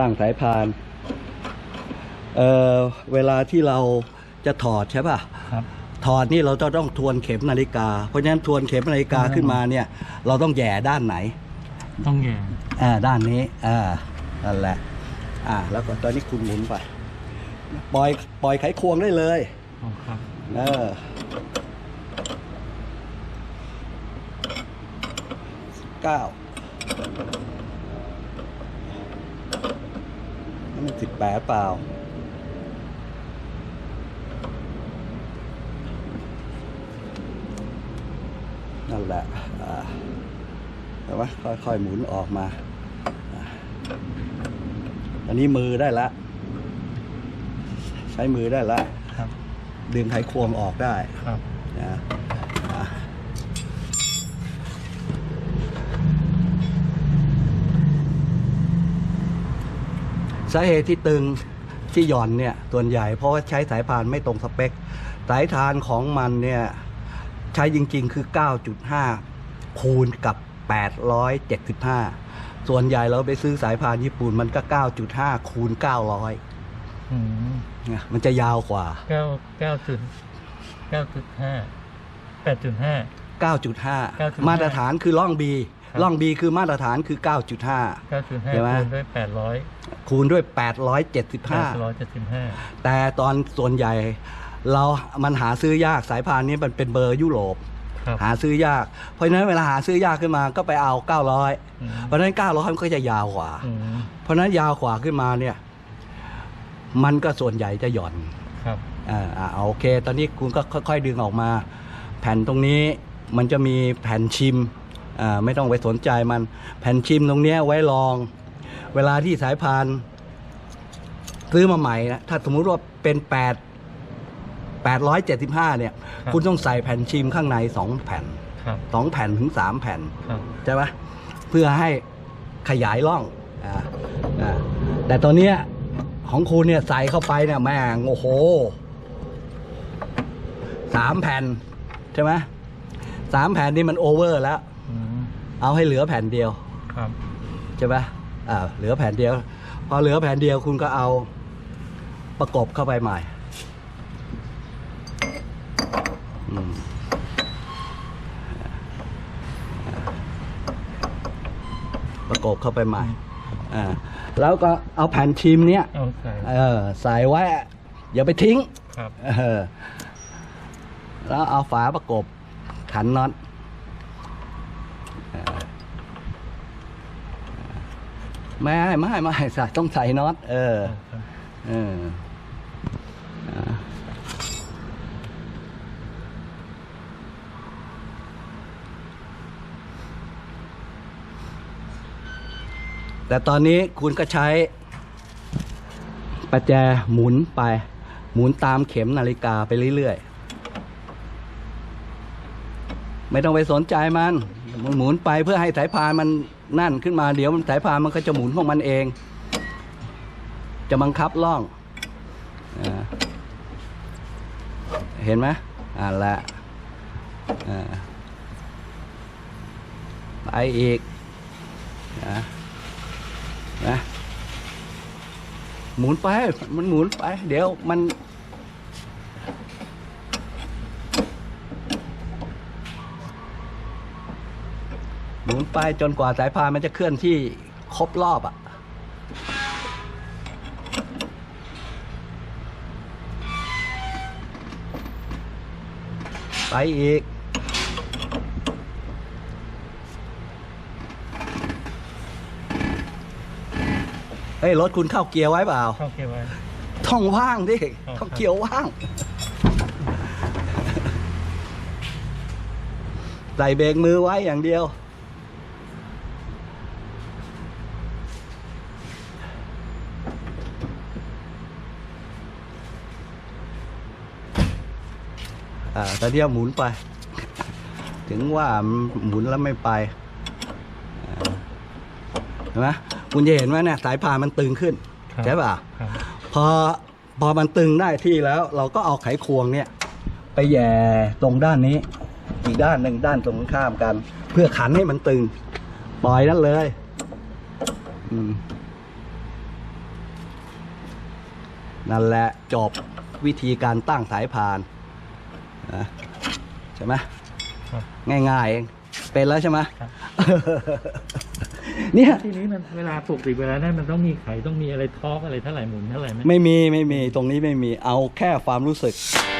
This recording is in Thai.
ตั้งสายพานเอ่อเวลาที่เราจะถอดใช่ป่ะครับถอดนี่เราจะต้องทวนเข็มนาฬิกา เพราะฉะนั้นทวนเข็มนาฬิกาอืมขึ้นมาเนี่ย เราต้องแหย่ด้านไหน ต้องแย่อ่าด้านนี้อ่านั่นแหละ อ่า แล้วก็ตอนนี้คุณหมุนไป ปล่อยปล่อยไขควงได้เลยอ๋อครับเออเก้านี่ มันสิบแปดเปล่า นั่นแหละอ่าเห็นไหมค่อยๆหมุนออกมาอ่าอันนี้มือได้ละ ใช้มือได้ละครับดึงไขควงออกได้ครับนะอะ สาเหตุที่ตึงที่หย่อนเนี่ยส่วนใหญ่เพราะว่าใช้สายพานไม่ตรงสเปค สายทานของมันเนี่ยใช้จริงๆคือ 9.5 คูณกับ 875 ส่วนใหญ่เราไปซื้อสายพานญี่ปุ่นมันก็ 9.5 คูณ 900อืมเนี่ยมันจะยาวกว่าเก้าเก้าจุดเก้าจุดห้าแปดจุดห้า9.5 9.5 มาตรฐานคือล่อง B ครับ ล่อง B คือมาตรฐานคือ 9.5เก้าจุดห้าเห็นไหมคูณด้วยแปดร้อยคูณด้วยแปดร้อยเจ็ดสิบห้า875 แต่ตอนส่วนใหญ่ เรามันหาซื้อยากสายพานนี้มันเป็นเบอร์ยุโรปครับหาซื้อยาก เพราะฉะนั้นเวลาหาซื้อยากขึ้นมาก็ไปเอา 900อืมเพราะฉะนั้น 900 มันก็จะยาวกว่าอืมเพราะฉะนั้นยาวกว่าขึ้นมาเนี่ย มันก็ส่วนใหญ่จะหย่อนครับอ่าอ่าโอเค ตอนนี้คุณก็ค่อย ๆ ดึงออกมา แผ่นตรงนี้มันจะมีแผ่นชิมอ่า ไม่ต้องไปสนใจมันแผ่นชิมตรงเนี้ยไว้ลอง เวลาที่สายพานซื้อมาใหม่นะถ้าสมมุติว่าเป็น 8 875 เนี่ยครับคุณต้องใส่แผ่นชิมข้างใน 2 แผ่นครับ2แผ่นถึง 3 แผ่นครับใช่ไหมเพื่อให้ขยายร่องอ่าอ่าแต่ตัวเนี้ยของคุณเนี่ยใส่เข้าไปเนี่ยแม่งโอ้โหสามแผ่นใช่ไหมสามแผ่นนี่มันโอเวอร์แล้วอืม เอาให้เหลือแผ่นเดียวครับ ใช่ไหมอ่าเหลือแผ่นเดียว พอเหลือแผ่นเดียวคุณก็เอาประกบเข้าไปใหม่อืมประกบเข้าไปใหม่อ่าแล้วก็เอาแผ่นชิมเนี้ยเอาใส่เออใส่ไว้ อย่าไปทิ้ง ครับ เออ แล้วเอาฝาประกบขันน็อตเออ ไม่ไม่ไม่ใส่ต้องใส่น็อตเออ เออแต่ตอนนี้คุณก็ใช้ประแจหมุนไป หมุนตามเข็มนาฬิกาไปเรื่อยๆ ไม่ต้องไปสนใจมันหมุนไปเพื่อให้สายพานมัน นั่นขึ้นมาเดี๋ยวสายพานมันก็จะหมุนของมันเอง จะบังคับล่องอเห็นไหมอ่าละอ่าไปอีกนะนะหมุนไป มันหมุนไป เดี๋ยวมัน นไปจนกว่าสายพานมันจะเคลื่อนที่ครบรอบอะไปอีก เฮ้ย รถคุณเข้าเกียร์ไว้เปล่า เข้าเก็บไว้ท่องว่างดิอ๋อเข้าเกียร์ว่าง ใส่เบรกมือไว้อย่างเดียว ตอนเดียวหมุนไป ถึงว่ามันหมุนแล้วไม่ไปอ่าเห็นไหมคุณจะเห็นว่าเนี่ยสายพานมันตึงขึ้นครับใช่ป่ะครับพอพอมันตึงได้ที่แล้ว เราก็เอาไขควงเนี่ย ไปแหย่ตรงด้านนี้ อีกด้านหนึ่งด้านตรงข้ามกัน เพื่อขันให้มันตึง ปล่อยนั่นเลย อืมนั่นแหละจบวิธีการตั้งสายพาน นะใช่ไหมครับง่ายๆเองเป็นแล้วใช่ไหมครับ เนี่ยทีนี้มันเวลาปกติเวลานั้นมันต้องมีไขต้องมีอะไรทอกอะไรเท่าไหร่หมุนเท่าไหร่ไหมไม่มีไม่มีตรงนี้ไม่มีเอาแค่ความรู้สึกอ